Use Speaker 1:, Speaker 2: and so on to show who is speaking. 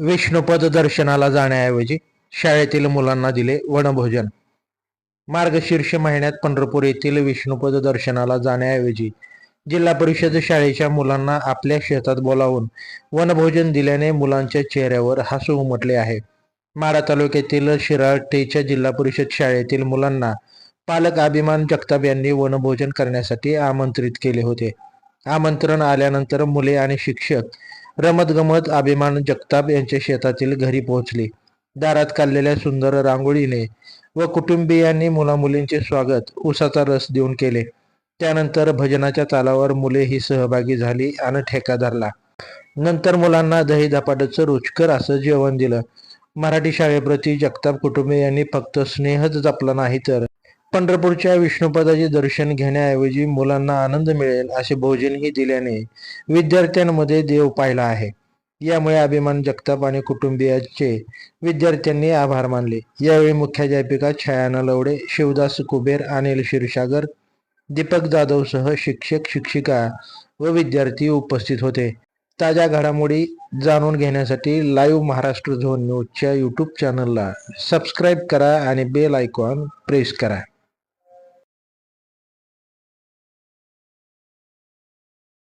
Speaker 1: विष्णुपद दर्शनाला जाण्याऐवजी शाळेतील मुलांना दिले वनभोजन. मार्गशीर्ष महिन्यात पंढरपूर येथील विष्णुपद दर्शनाला जाण्याऐवजी जिल्हा परिषद शाळेच्या मुलांना आपल्या शेतात बोलावून वनभोजन दिल्याने मुलांच्या चेहऱ्यावर हसू उमटले आहे. माढा तालुक्यातील शिराळटेच्या जिल्हा परिषद शाळेतील मुलांना पालक अभिमान जगताप यांनी वनभोजन करण्यासाठी आमंत्रित केले होते. आमंत्रण आल्यानंतर मुले आणि शिक्षक रमतगमत अभिमान जगताप यांच्या शेतातील घरी पोहोचली. दारात काढलेल्या सुंदर रांगोळीने व कुटुंबियांनी मुलामुलींचे स्वागत उसाचा रस देऊन केले. त्यानंतर भजनाच्या तालावर मुले ही सहभागी झाली आणि ठेका धरला. नंतर मुलांना दही धपाट्याचं रुचकर असं जेवण दिलं. मराठी शाळेप्रती जगताप कुटुंबियांनी फक्त स्नेहच जपला नाही तर पंढरपूरच्या विष्णुपदाचे दर्शन घेण्याऐवजी मुलांना आनंद मिळेल असे भोजनही दिल्याने विद्यार्थ्यांमध्ये देव पाहिला आहे. यामुळे अभिमान जगताप आणि कुटुंबियाचे विद्यार्थ्यांनी आभार मानले. यावेळी मुख्याध्यापिका छाया लवडे शिवदास कुबेर अनिल क्षीरसागर दीपक जाधवसह शिक्षक शिक्षिका व विद्यार्थी उपस्थित होते. ताज्या घडामोडी जाणून घेण्यासाठी लाईव्ह महाराष्ट्र झोन न्यूजच्या यूट्यूब चॅनलला सबस्क्राईब करा आणि बेल आयकॉन प्रेस करा.